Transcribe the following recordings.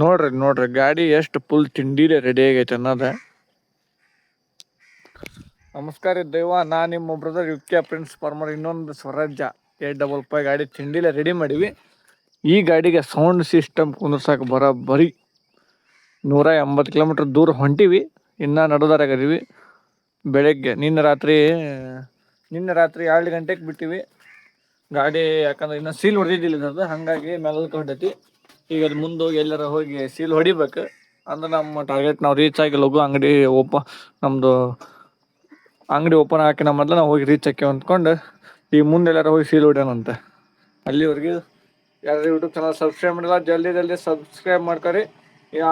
ನೋಡ್ರಿ ನೋಡ್ರಿ, ಗಾಡಿ ಎಷ್ಟು ಫುಲ್ ತಿಂಡಿಲೆ ರೆಡಿ ಆಗೈತೆ ಅನ್ನೋದ. ನಮಸ್ಕಾರ ದೈವ, ನಾ ನಿಮ್ಮ brother U K prince farmer ಇನ್ನೊಂದು ಸ್ವರಾಜ್ಯ. ಏಟ್ ಡಬಲ್ ಫೈ ಗಾಡಿ ತಿಂಡಿಲೆ ರೆಡಿ ಮಾಡಿವಿ. ಈ ಗಾಡಿಗೆ ಸೌಂಡ್ ಸಿಸ್ಟಮ್ ಕುಂದ್ರಸಕ್ಕೆ ಬರೀ ನೂರ ಎಂಬತ್ತು ಕಿಲೋಮೀಟ್ರ್ ದೂರ ಹೊಂಟಿವಿ, ಇನ್ನೂ ನಡೋದಾರಾಗದೀವಿ ಬೆಳಗ್ಗೆ, ನಿನ್ನೆ ರಾತ್ರಿ ನಿನ್ನೆ ರಾತ್ರಿ ಎರಡು ಗಂಟೆಗೆ ಬಿಟ್ಟಿವಿ. ಗಾಡಿ ಯಾಕಂದ್ರೆ ಇನ್ನೂ ಸೀಲ್ ಹೊಡೆದಿದ್ದಿಲ್ಲ ಅದು ಹಾಗಾಗಿ ಮೆಲ್ಲಕ್ಕೆ ಹೊಂಟೈತಿ ಈಗ ಅದು ಮುಂದೆ ಹೋಗಿ ಎಲ್ಲಾರ ಹೋಗಿ ಸೀಲ್ ಹೊಡಿಬೇಕು. ಅಂದ್ರೆ ನಮ್ಮ ಟಾರ್ಗೆಟ್ ನಾವು ರೀಚ್ ಆಗಿ ಲಘು ಅಂಗಡಿ ಓಪ ನಮ್ಮದು ಅಂಗಡಿ ಓಪನ್ ಹಾಕಿನ ಮೊದಲು ನಾವು ಹೋಗಿ ರೀಚ್ ಹಾಕ್ಯವ ಅಂದ್ಕೊಂಡು ಈಗ ಮುಂದೆ ಎಲ್ಲಾರ ಹೋಗಿ ಸೀಲ್ ಹೊಡ್ಯಾನಂತೆ ಅಲ್ಲಿವರೆಗೆ ಯಾರು ಯೂಟ್ಯೂಬ್ ಚಾನಲ್ ಸಬ್ಸ್ಕ್ರೈಬ್ ಮಾಡಿಲ್ಲ, ಜಲ್ದಿ ಜಲ್ದಿ ಸಬ್ಸ್ಕ್ರೈಬ್ ಮಾಡ್ಕೊರಿ.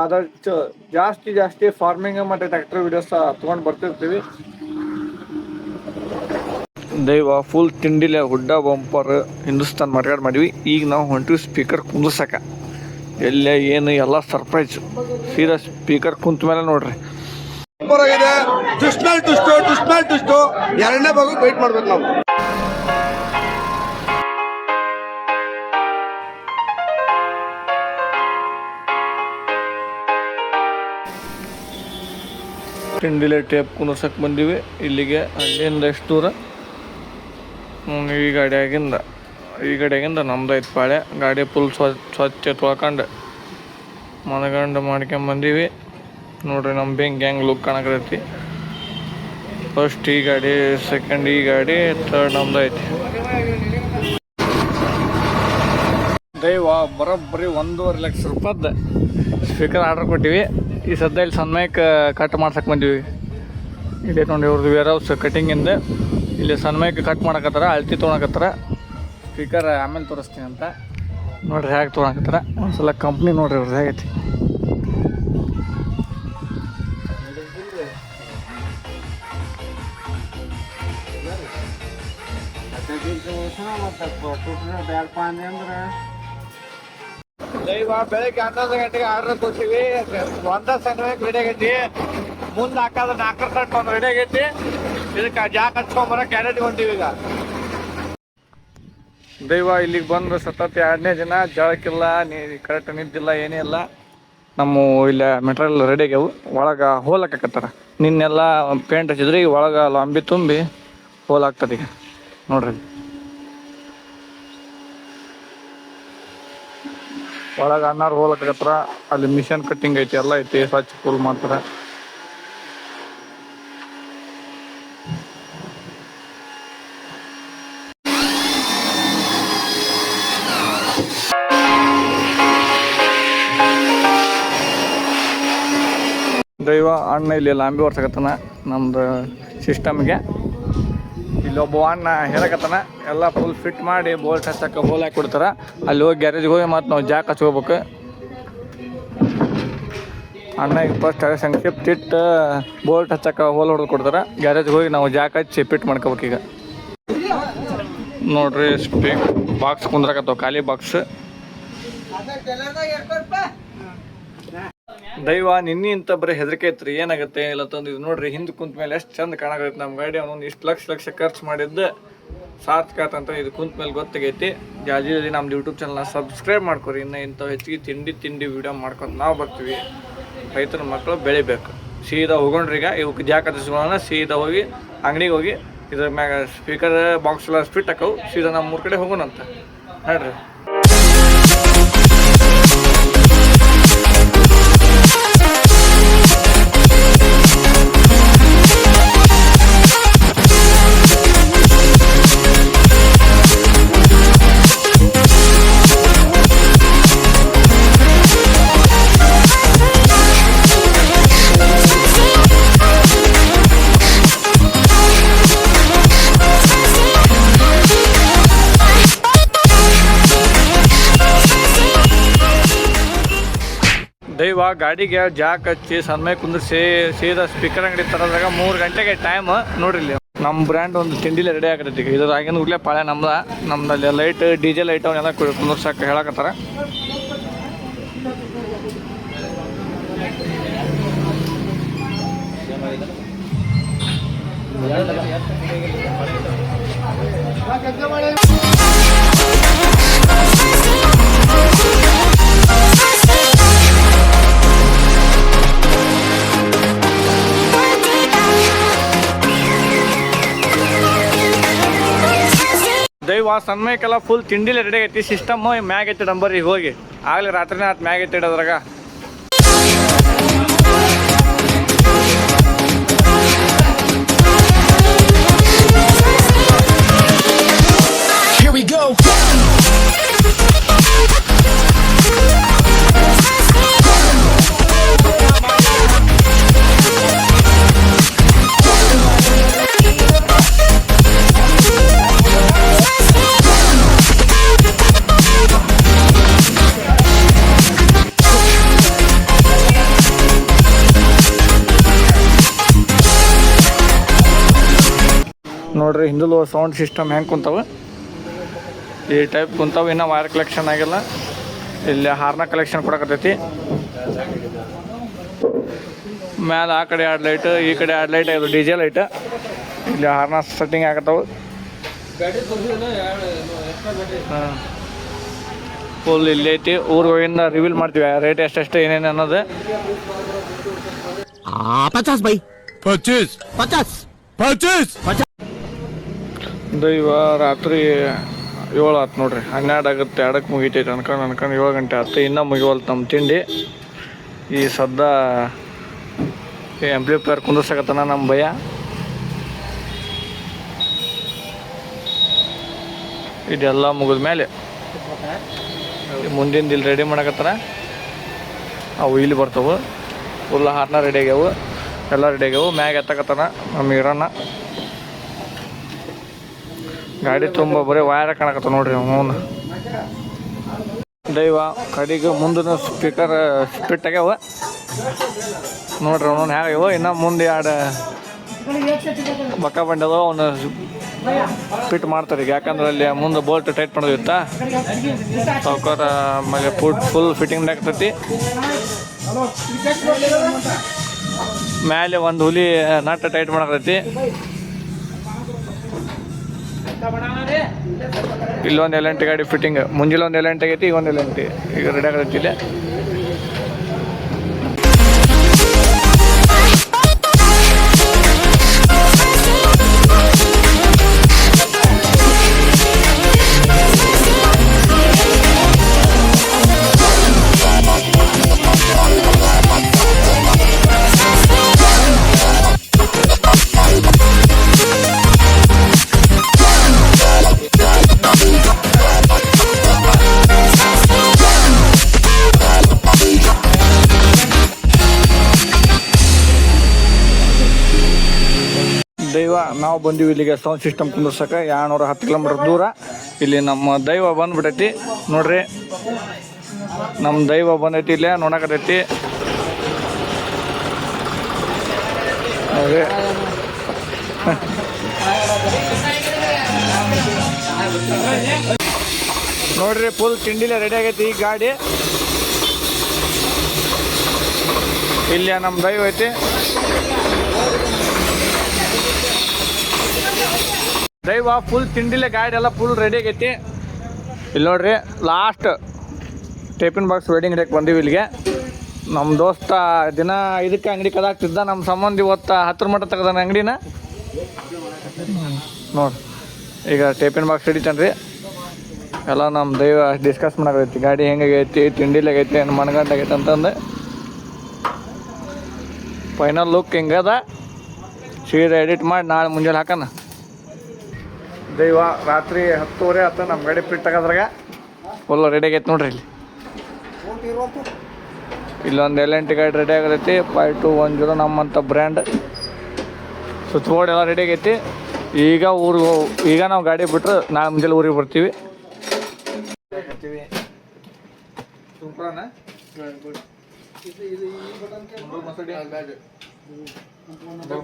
ಆದಷ್ಟು ಜಾಸ್ತಿ ಜಾಸ್ತಿ ಫಾರ್ಮಿಂಗ್ ಮತ್ತು ಟ್ರ್ಯಾಕ್ಟರ್ ವಿಡಿಯೋಸ್ ತೊಗೊಂಡು ಬರ್ತಿರ್ತೀವಿ. ದೈವ ಫುಲ್ ತಿಂಡಿಲೆ ಹುಡ್ಡ ಬಂಪರ್ ಹಿಂದೂಸ್ತಾನ್ ಮಾರ್ಕೆಟ್ ಮಾಡಿವಿ. ಈಗ ನಾವು ಹೊಂಟಿವಿ ಸ್ಪೀಕರ್ ಕುಂದ್ರಸಕ. ಎಲ್ಲೇ ಏನು ಎಲ್ಲ ಸರ್ಪ್ರೈಸ್ ಸೀರಿಯಸ್ ಸ್ಪೀಕರ್ ಕುಂತ ಮೇಲೆ ನೋಡ್ರಿ. ಸೂಪರ್ ಆಗಿದೆ ಟ್ವಿಸ್ಟ್ ಮೇಲೆ ಟ್ವಿಸ್ಟ್ ಟ್ವಿಸ್ಟ್ ಮೇಲೆ ಟ್ವಿಸ್ಟ್ ಎರಡನೇ ಭಾಗ ವೆಯ್ಟ್ ಮಾಡ್ಬೇಕು ನಾವು. ತಿಂಡಿಲೆ ಟೇಪ್ ಕುನರ್ಸಕ್ಕೆ ಬಂದೀವಿ. ಇಲ್ಲಿಗೆ ಅಲ್ಲಿಂದ ಎಷ್ಟು ದೂರ? ಈ ಗಾಡಿಯಾಗಿಂದ. ಈ ಕಡೆಗಿಂದ ನಮ್ದು ಐತೆ ಪಾಳೆ. ಗಾಡಿ ಫುಲ್ ಸ್ವಚ್ಛ ಸ್ವಚ್ಛ ತೊಳ್ಕೊಂಡು ಮನಗಂಡು ಮಾಡ್ಕೊಂಬಂದೀವಿ ನೋಡ್ರಿ ನಮ್ಮ ಬೆಂಕಿ ಹೆಂಗೆ ಲುಕ್ ಕಾಣಕೈತಿ ಫಸ್ಟ್ ಈ ಗಾಡಿ ಸೆಕೆಂಡ್ ಈ ಗಾಡಿ ಥರ್ಡ್ ನಮ್ದು ಐತಿ ದೈವ, ಬರೋಬ್ಬರಿ ಒಂದೂವರೆ ಲಕ್ಷ ರೂಪಾಯ್ದು ಸ್ಪೀಕರ್ ಆರ್ಡರ್ ಕೊಟ್ಟಿವಿ. ಈ ಸದ್ಯ ಇಲ್ಲಿ ಸನ್ಮಯಕ್ಕೆ ಕಟ್ ಮಾಡ್ಸಕ್ಕೆ ಬಂದೀವಿ. ಇಲ್ಲಿ ನೋಡಿ ಇವ್ರದ್ದು ವೇರ್ ಹೌಸ್ ಕಟಿಂಗಿಂದ ಇಲ್ಲಿ ಸನ್ಮಯಕ್ಕೆ ಕಟ್ ಮಾಡಕತ್ತಾರ, ಅಳ್ತಿ ತೊಗೊಳಕತ್ತಾರ ಸ್ಪೀಕರ್ ಆಮೇಲೆ ತೋರಿಸ್ತೀನಿ ಅಂತ. ನೋಡ್ರಿ ಹೇಗೆ ತೊಗೊಳಕತ್ತಾರ ಒಂದ್ಸಲ ಕಂಪ್ನಿ ನೋಡ್ರಿ ಅವ್ರದ್ದು ಹೇಗೈತಿ. ಬೆಳಗ್ಗೆ ಹನ್ನೊಂದು ಗಂಟೆಗೆ ಆರ್ಡರ್ ಕೊಡ್ತೀವಿ. ಒಂದ ಸಣ್ಣವಾಗಿ ರೆಡಿ ಆಗೈತಿ. ಮುಂದೆ ಹಾಕೋದು ನಾಲ್ಕರ ಕಟ್ ಒಂದು ರೆಡಿ ಆಗೈತಿ. ಇದಕ್ಕೆ ಜಾಕ್ ಹಚ್ಕೊಂಬರ ಕ್ಯಾರೆಟ್ ಕೊಡ್ತೀವಿ ಈಗ. ದೈವ ಇಲ್ಲಿಗೆ ಬಂದು ಸತತ ಎರಡನೇ ದಿನ ಜಳಕ್ಕಿಲ್ಲ ನೀ ಕರೆಕ್ಟ್ ನಿದ್ದಿಲ್ಲ, ಏನೇ ಇಲ್ಲ. ನಮ್ಮ ಇಲ್ಲ ಮೆಟೀರಿಯಲ್ ರೆಡಿ ಆಗ್ಯಾವು ಒಳಗೆ ಹೋಲ್ ನಿನ್ನೆಲ್ಲ ಪೇಂಟ್ ಹಚ್ಚಿದ್ರೆ ಈಗ ಒಳಗೆ ಲಾಂಬಿ ತುಂಬಿ ಹೋಲ್ ಈಗ. ನೋಡ್ರಿ. ಒಳಗೆ ಅನ್ನಾರು ಹೋಲಕತ್ರ ಅಲ್ಲಿ ಮಿಷನ್ ಕಟ್ಟಿಂಗ್ ಐತಿ, ಎಲ್ಲ ಐತಿ. ಸ್ವಚ್ಛ ಕೂಲ್ ಮಾಡ್ತಾರ. ದೈವ, ಅಣ್ಣ ಇಲ್ಲಿ ಲಾಂಬಿ ಓಡ್ಸಕತ್ತಾನ ನಮ್ದು ಸಿಸ್ಟಮ್ಗೆ ಇಲ್ಲಿ ಒಬ್ಬ ಅಣ್ಣ ಹೇಳಕತ್ತಾನ, ಎಲ್ಲ ಫುಲ್ ಫಿಟ್ ಮಾಡಿ ಬೋಲ್ಟ್ ಹಚ್ಚಕ್ಕೆ ಹೋಲ್ ಹಾಕಿ ಕೊಡ್ತಾರ. ಅಲ್ಲಿ ಹೋಗಿ ಗ್ಯಾರೇಜ್ಗೆ ಹೋಗಿ ಮತ್ತು ನಾವು ಜಾಕ್ ಹಚ್ಕೋಬೇಕು. ಅಣ್ಣ ಈಗ ಫಸ್ಟ್ ಸಂಕ್ಷಿಪ್ತ ಇಟ್ಟು ಬೋಲ್ಟ್ ಹಚ್ಚಕ್ಕೆ ಹೋಲ್ ಹೊಡೆದು ಕೊಡ್ತಾರ. ಗ್ಯಾರೇಜ್ಗೆ ಹೋಗಿ ನಾವು ಜಾಕ್ ಹಚ್ಚಿ ಫಿಟ್ ಮಾಡ್ಕೋಬೇಕು ಈಗ. ನೋಡ್ರಿ ಸ್ಪೀಕ್ ಬಾಕ್ಸ್ ಕುಂದ್ರಕತ್ತವ, ಖಾಲಿ ಬಾಕ್ಸ್ ದೈವ, ನಿನ್ನೆ ಇಂತ ಬರೀ ಹೆದರಿಕೆ ಐತ್ರಿ ಏನಾಗುತ್ತೆ? ಇಲ್ಲ ತಂದು ಇದು ನೋಡ್ರಿ, ಹಿಂದೆ ಕುಂತ ಮೇಲೆ ಎಷ್ಟು ಚಂದ ಕಾಣಕತ್ತೈತಿ ನಮ್ಮ ಗಾಡಿ ಅವನು ಇಷ್ಟು ಲಕ್ಷ ಲಕ್ಷ ಖರ್ಚು ಮಾಡಿದ್ದು ಸಾರ್ಥಕ ಅಂತ ಇದು ಕುಂತ ಮೇಲೆ ಗೊತ್ತಾಗೈತಿ. ಜಾಜಿ ನಮ್ದು ಯೂಟ್ಯೂಬ್ ಚಾನಲ್ನ ಸಬ್ಸ್ಕ್ರೈಬ್ ಮಾಡ್ಕೊರಿ. ಇನ್ನು ಇಂಥವು ಹೆಚ್ಚಿಗೆ ತಿಂಡಿ ತಿಂಡಿ ವಿಡಿಯೋ ಮಾಡ್ಕೊಂಡು ನಾವು ಬರ್ತೀವಿ. ರೈತರ ಮಕ್ಕಳು ಬೆಳಿಬೇಕು. ಸೀದಾ ಈಗ. ಇವಕ್ಕೆ ಜಾಕ್ ಹತ್ತಿಸ್ಕೊಳ್ಳೋಣ ಸೀದಾ ಹೋಗಿ ಅಂಗಡಿಗೆ ಹೋಗಿ ಇದ್ರ ಮ್ಯಾಗ ಸ್ಪೀಕರ್ ಬಾಕ್ಸ್ ಎಲ್ಲ ಸ್ಪಿಟ್ ಹಾಕವು. ಸೀದಾ ನಮ್ಮ ಮೂರು ಕಡೆ ಹೋಗೋಣಂತ. ಹೇಳ್ರಿ. ಗಾಡಿಗೆ ಜಾಕ್ ಹಚ್ಚಿ ಸನ್ಮಯ ಕುಂದ್ರಿಸಿ ಸೀದಾ ಸ್ಪೀಕರ್ ಅಂಗಡಿ ತರದಾಗ ಮೂರು ಗಂಟೆಗೆ ಟೈಮ್ ನೋಡ್ರಿ ನಮ್ಮ ಬ್ರ್ಯಾಂಡ್ ಒಂದು ತಿಂಡಿಲಿ ರೆಡಿ ಆಗಿರತ್ತೆ ಈಗ. ಆಗಿನ ಉಗ್ಲೇ ಪಾಳೆ ನಮ್ದ. ನಮ್ದಲ್ಲಿ ಲೈಟ್ ಡಿ ಜೆ ಲೈಟ್ ಅವನ್ನೆಲ್ಲ ಕುಂದ್ರಸಾಕ ಹೇಳಕತ್ತಾರ. ದೈವ ಸನ್ಮಯಕ್ಕೆಲ್ಲ ಫುಲ್ ತಿಂಡಿಲೆ ರೆಡಿ ಆಗೈತಿ. ಸಿಸ್ಟಮ್ ಮ್ಯಾಗ್ ಐತಿ ಹೋಗಿ. ಆಗಲಿ ರಾತ್ರಿನೇ ಆತ್ ಮ್ಯಾಗ ಐತಿ ಅದ್ರಾಗ ಹಿಂದಲು ಸೌಂಡ್ ಸಿಸ್ಟಮ್ ಹೆಂಗೆ ಕುಂತಾವ? ಈ ಟೈಪ್ ಕುಂತಾವ ಇನ್ನೂ ವೈರ್ ಕಲೆಕ್ಷನ್ ಆಗಿಲ್ಲ. ಇಲ್ಲಿ ಹಾರ್ನ ಕಲೆಕ್ಷನ್ ಕೊಡಕತ್ತೈತಿ. ಮ್ಯಾಲೆ ಆ ಕಡೆ ಎರಡು ಲೈಟ್ ಈ ಕಡೆ ಎರಡು ಲೈಟ್ ಇದು ಡಿ ಜೆ ಲೈಟ್ ಇಲ್ಲಿ ಹಾರ್ನ ಸೆಟ್ಟಿಂಗ್ ಆಗತ್ತವು. ಫುಲ್ ಇಲ್ಲಿ ಐತಿ. ಊರಿಗೆ ಹೋಗಿಂದ ರಿವೀಲ್ ಮಾಡ್ತೀವಿ. ರೇಟ್ ಎಷ್ಟೆಷ್ಟು ಏನೇನು ಅನ್ನೋದು. ಪಚಾಸ್ ಬೈ. bhai. ಪಚೀಸ್. ಪಚಾಸ್. ಪಚೀಸ್. ದೈವ ರಾತ್ರಿ ಏಳು ಆತು ನೋಡ್ರಿ. ಹನ್ನೆರಡು ಆಗುತ್ತೆ ಎರಡಕ್ಕೆ ಮುಗಿತೈತೆ ಅನ್ಕೊಂಡು ಅನ್ಕೊಂಡು ಏಳು ಗಂಟೆ ಆಯ್ತು ಇನ್ನೂ ಮುಗಿವಲ್ತು ನಮ್ಮ ತಿಂಡಿ. ಈ ಸದ್ದ ಎಂಪ್ಲಿಫೈರ್ ಕುಂದಿರ್ಸಕತ್ತಾನ ನಮ್ಮ ಭಯ. ಇದೆಲ್ಲ ಮುಗಿದ ಮೇಲೆ ಮುಂದಿನ ಇಲ್ಲಿ ರೆಡಿ ಮಾಡಕತ್ತಾರ ಅವು ಇಲ್ಲಿ ಬರ್ತವು. ಫುಲ್ಲ ಹಾರ್ನ ರೆಡಿ ಆಗ್ಯಾವು. ಎಲ್ಲ ರೆಡಿ ಆಗ್ಯಾವು. ಮ್ಯಾಗ ಎತ್ತಕತ್ತಾನ ನಮ್ಮ ಇರೋಣ ಗಾಡಿ ತುಂಬ ಬರೀ ವಯರ ಕಾಣಕತ್ತ ನೋಡ್ರಿ ಅವನು ದೈವ, ಕಡೆಗೆ ಮುಂದಿನ ಸ್ಪೀಕರ್ ಸ್ಪಿಟ್ ಆಗ್ಯಾವ. ನೋಡ್ರಿ ಅವನು ಹ್ಯಾಗ್ಯಾವ ಇನ್ನು ಮುಂದೆ ಎರಡು ಬಕ್ಕ ಬಂಡದ ಅವನು ಫಿಟ್ ಮಾಡ್ತಾರೆ ಈಗ. ಯಾಕಂದ್ರೆ ಅಲ್ಲಿ ಮುಂದೆ ಬೋಲ್ಟ್ ಟೈಟ್ ಮಾಡೋದಿತ್ತ ಸೌಕರ್ ಆಮೇಲೆ ಫುಡ್ ಫುಲ್ ಫಿಟ್ಟಿಂಗ್ ಆಗ್ತೈತಿ ಮೇಲೆ ಒಂದು ಹುಲಿ, ನಟ್ ಟೈಟ್ ಮಾಡಕತ್ತೈತಿ. ಇಲ್ಲೊಂದು ಎಲ್ ಗಾಡಿ ಫಿಟ್ಟಿಂಗ್ ಮುಂಜಾನೆ ಒಂದು ಎಲ್ ಆಗೈತಿ ಈಗ ಒಂದು ಎಲ್ ಈಗ ರೆಡಿ ಆಗೈತಿ ನಾವು ಬಂದೀವಿ ಇಲ್ಲಿಗೆ ಸೌಂಡ್ ಸಿಸ್ಟಮ್ ಕುಂದರ್ಸಕ ಎರಡ್ನೂರ ಹತ್ತು ಕಿಲೋಮೀಟರ್ ದೂರ. ಇಲ್ಲಿ ನಮ್ಮ ದೈವ ಬಂದ್ಬಿಟ್ಟೈತಿ ನೋಡ್ರಿ ನಮ್ಮ ದೈವ ಬಂದೈತಿ ಇಲ್ಲೇ ನೋಡಕತೈತಿ ನೋಡ್ರಿ. ಫುಲ್ ತಿಂಡಿಲೆ ರೆಡಿ ಆಗೈತಿ ಈ ಗಾಡಿ. ಇಲ್ಲಿ ನಮ್ಮ ದೈವ ಐತಿ. ದೈವ ಫುಲ್ ತಿಂಡಿಲೆ ಗಾಡಿ ಎಲ್ಲ ಫುಲ್ ರೆಡಿ ಆಗೈತಿ. ಇಲ್ಲಿ ನೋಡ್ರಿ ಲಾಸ್ಟ್ ಟೇಪಿನ್ ಬಾಕ್ಸ್ ವೆಡ್ಡಿಂಗ್ ಡೇಕ್ ಬಂದೀವಿ ಇಲ್ಲಿಗೆ. ನಮ್ಮ ದೋಸ್ತ ದಿನ ಇದಕ್ಕೆ ಅಂಗಡಿ ಕದಾಗ್ತಿದ್ದ ನಮ್ಮ ಸಂಬಂಧಿ ಇವತ್ತು ಹತ್ರ ಮಟ್ಟ ತೆಗ್ದಾನೆ ಅಂಗಡಿನ. ನೋಡಿ, ಈಗ ಟೇಪಿನ್ ಬಾಕ್ಸ್ ಹಿಡಿತಾನ್ರಿ ಎಲ್ಲ ನಮ್ಮ ದೈವ ಡಿಸ್ಕಸ್ ಮಾಡಕೈತಿ ಗಾಡಿ ಹೆಂಗಾಗೈತಿ ತಿಂಡಿಲಾಗೈತಿ ಏನು ಮನಗಂಡಾಗೈತಿ ಅಂತಂದು. ಫೈನಲ್ ಲುಕ್ ಹಿಂಗದ. ಸೀರೆ ಎಡಿಟ್ ಮಾಡಿ ನಾಳೆ ಮುಂಜಾನೆ ಹಾಕಣ ದೈವ ರಾತ್ರಿ ಹತ್ತುವರೆ ಹತ್ತು ನಮ್ಮ ಗಾಡಿ ಫಿಟ್ ತಗೋದ್ರಾಗ ಫುಲ್ ರೆಡಿ ಆಗೈತೆ ನೋಡ್ರಿ ಇಲ್ಲಿ. ಇಲ್ಲೊಂದು ಎಲ್ ಎಂಟು ಗಾಡಿ ರೆಡಿ ಆಗತೈತಿ ಫೈವ್ ಟು ಒನ್ ಜೀರೋ ನಮ್ಮಂಥ ಬ್ರ್ಯಾಂಡ್ ಸ್ವಿಚ್ ಬೋರ್ಡ್ ಎಲ್ಲ ರೆಡಿ ಆಗೈತಿ. ಈಗ ಊರಿಗೆ ಈಗ ನಾವು ಗಾಡಿ ಬಿಟ್ಟರೆ ನಾಳೆ ಮುಂಜಾನೆ ಊರಿಗೆ ಬರ್ತೀವಿ.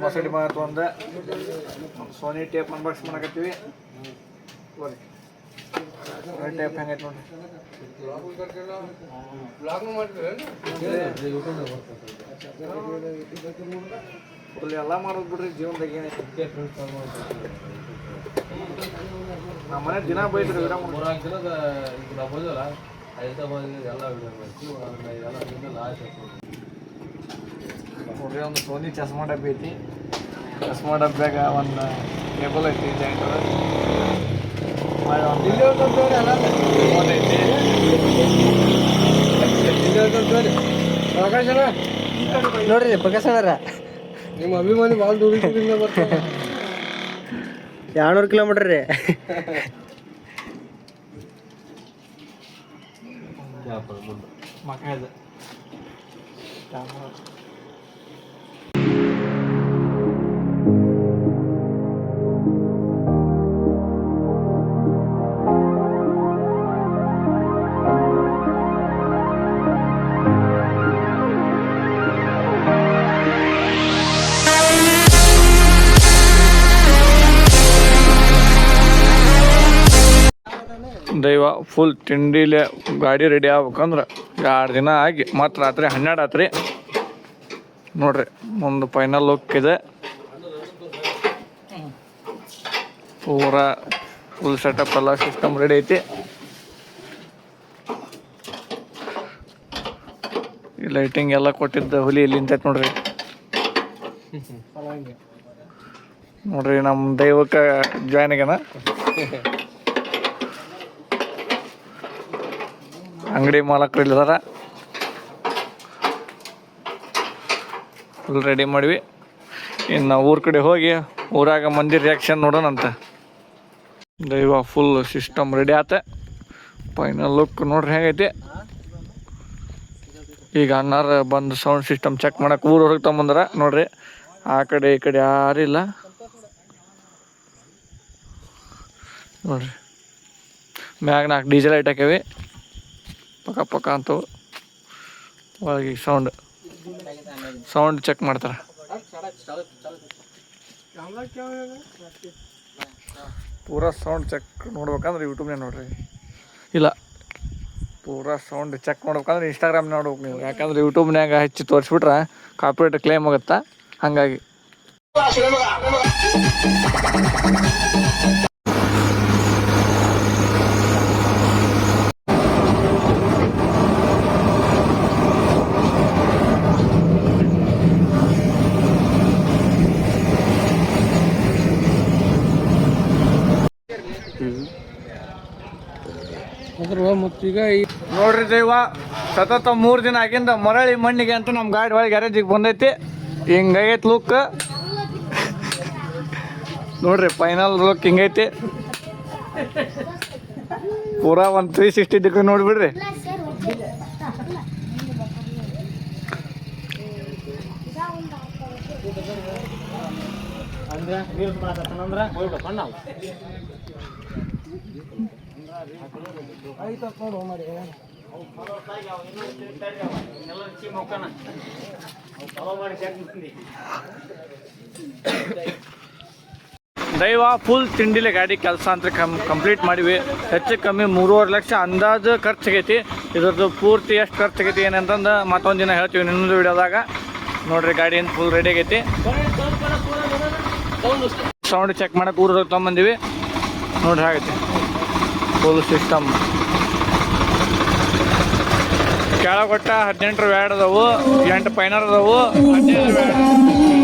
ಮಸಡಿ ಮಾತು ಒಂದು. ಸೋನಿ ಟೇಪ್ ಅನ್ಬಾಕ್ಸ್ ಮಾಡಕತ್ತೀವಿ. ಟೇಪ್ ಹೆಂಗೈತೆ ನೋಡಿ. ಎಲ್ಲ ಮಾಡೋದು ಬಿಡ್ರಿ, ಜೀವನದಾಗ ಏನೈತಿ ನಮ್ಮ ಮನೆ ದಿನ ಬೈದ್ರಿ ವಿರಾಮ ಮೂರ್ನಾಲ್ಕು ದಿನದ ಈಗ ನಾವು ಹೈದರಾಬಾದ್ ಎಲ್ಲ ವಿಡಿಯೋ ಮಾಡ್ತೀವಿ. ಎಲ್ಲ ದಿನ ಲಾಸ್ಟ್ ನೋಡ್ರಿ ಒಂದು ಸೋನಿ ಚಸ್ಮಾ ಡಬ್ಬಿ ಐತಿ. ಚಸ್ಮಾ ಡಬ್ಬ್ಯಾಗ ಒಂದು ಕೇಬಲ್ ಐತಿ ಜಾಯಿಂಟರ್ ಇಲ್ಲಿ ಒಂದು ತೋರಿ ಪ್ರಕಾಶ್ ಅಣ್ಣ. ನೋಡ್ರಿ ಪ್ರಕಾಶ್ ಅಣ್ಣರ. ನಿಮ್ಮ ಅಭಿಮಾನಿ ಭಾಳ ದೂರ ಬರ್ತಾರೆ ಎರಡ್ನೂರು ಕಿಲೋಮೀಟರ್ ರೀ. ದೈವ ಫುಲ್ ತಿಂಡಿಲೆ ಗಾಡಿ ರೆಡಿ ಆಗ್ಬೇಕಂದ್ರೆ ಎರಡು ದಿನ ಆಗಿ ಮತ್ತು ರಾತ್ರಿ ಹನ್ನೆರಡು ಆತ್ರಿ. ನೋಡ್ರಿ ಒಂದು ಫೈನಲ್ ಲುಕ್ ಇದೆ. ಪೂರ ಫುಲ್ ಸೆಟಪ್ ಎಲ್ಲ ಸಿಸ್ಟಮ್ ರೆಡಿ ಐತಿ. ಈ ಲೈಟಿಂಗ್ ಎಲ್ಲ ಕೊಟ್ಟಿದ್ದ ಹುಲಿ ಇಲ್ಲಿ ನಿಂತೈತೆ ನೋಡ್ರಿ. ನೋಡ್ರಿ ನಮ್ಮ ದೈವಕ್ಕೆ ಜಾಯ್ನ್ ಆಗ್ಯಾನ. ಅಂಗಡಿ ಮಾಲಕರು ಇಲ್ಲದಾರ ಫುಲ್ ರೆಡಿ ಮಾಡಿವಿ. ಇನ್ನು ಊರ ಕಡೆ ಹೋಗಿ ಊರಾಗ ಮಂದಿ ರಿಯಾಕ್ಷನ್ ನೋಡೋಣಂತ ದೈವ ಫುಲ್ ಸಿಸ್ಟಮ್ ರೆಡಿ ಆತ. ಫೈನಲ್ ಲುಕ್ ನೋಡ್ರಿ ಹೆಂಗೈತಿ. ಈಗ ಅನ್ನಾರ ಬಂದು ಸೌಂಡ್ ಸಿಸ್ಟಮ್ ಚೆಕ್ ಮಾಡಕ್ಕೆ ಊರು ಹೊರಗೆ ತೊಗೊಂಬಂದ್ರ. ನೋಡ್ರಿ, ಆ ಕಡೆ ಈ ಕಡೆ ಯಾರಿಲ್ಲ ನೋಡ್ರಿ. ಮ್ಯಾಗ ನಾಲ್ಕು ಡೀಸೆಲ್ ಐಟ್ ಹಾಕ್ಯಾವಿ. ಪಕ್ಕ ಪಕ್ಕ ಅಂತವು ಒಳಗೆ ಸೌಂಡ್ ಸೌಂಡ್ ಚೆಕ್ ಮಾಡ್ತಾರೆ. ಪೂರಾ ಸೌಂಡ್ ಚೆಕ್ ನೋಡ್ಬೇಕಂದ್ರೆ ಯೂಟ್ಯೂಬ್ನೇ ನೋಡ್ರಿ. ಇಲ್ಲ, ಪೂರ ಸೌಂಡ್ ಚೆಕ್ ಮಾಡ್ಬೇಕಂದ್ರೆ ಇನ್ಸ್ಟಾಗ್ರಾಮ್ ನೋಡ್ಬೇಕು ನೀವು. ಯಾಕಂದ್ರೆ ಯೂಟ್ಯೂಬ್ನ್ಯಾಗ ಹಚ್ಚಿ ತೋರಿಸ್ಬಿಟ್ರೆ ಕಾಪಿರೇಟ್ ಕ್ಲೇಮ್ ಆಗುತ್ತಾ? ಹಾಗಾಗಿ. ಅದ್ರ ಮತ್ತೀಗ ಈ ನೋಡ್ರಿ ದೈವ ಸತತ ಮೂರು ದಿನ ಆಗಿಂದ ಮರಳಿ ಮಣ್ಣಿಗೆ ಅಂತ ನಮ್ಮ ಗಾಡಿ ಒಳಗೆ ಗ್ಯಾರೇಜಿಗೆ ಬಂದೈತಿ. ಹಿಂಗೈತಿ ಲುಕ್ ನೋಡ್ರಿ ಫೈನಲ್ ಲುಕ್ ಹಿಂಗೈತಿ. ಪೂರಾ ಒಂದು ತ್ರೀ ಸಿಕ್ಸ್ಟಿ ಡಿಗ್ರಿ ನೋಡ್ಬಿಡ್ರಿ. ದೈವ ಫುಲ್ ತಿಂಡಿಲೆ ಗಾಡಿ ಕೆಲಸ ಅಂತ ಕಮ್ ಕಂಪ್ಲೀಟ್ ಮಾಡಿವಿ. ಹೆಚ್ಚು ಕಮ್ಮಿ ಮೂರುವರೆ ಲಕ್ಷ ಅಂದಾಜು ಖರ್ಚಾಗೈತಿ ಇದ್ರದ್ದು ಪೂರ್ತಿ ಎಷ್ಟು ಖರ್ಚಾಗೈತಿ ಏನಂತಂದು ಮತ್ತೊಂದು ದಿನ ಹೇಳ್ತೀವಿ ಇನ್ನೊಂದು ವಿಡಿಯೋದಾಗ. ನೋಡ್ರಿ ಗಾಡಿ ಏನು ಫುಲ್ ರೆಡಿ ಆಗೈತಿ. ಸೌಂಡ್ ಚೆಕ್ ಮಾಡಕ್ಕೆ ಊರಿಗೆ ತೊಗೊಂಬಂದಿವಿ. ನೋಡ್ರಿ ಆಗೈತಿ. ಫುಲ್ ಸಿಸ್ಟಮ್ ಕೆಳಗೊಟ್ಟ ಹದಿನೆಂಟರ ವ್ಯಾಡ್ ಅದಾವು ಎಂಟು ಪೈನರ್ ಅದಾವು ವ್ಯಾಡ್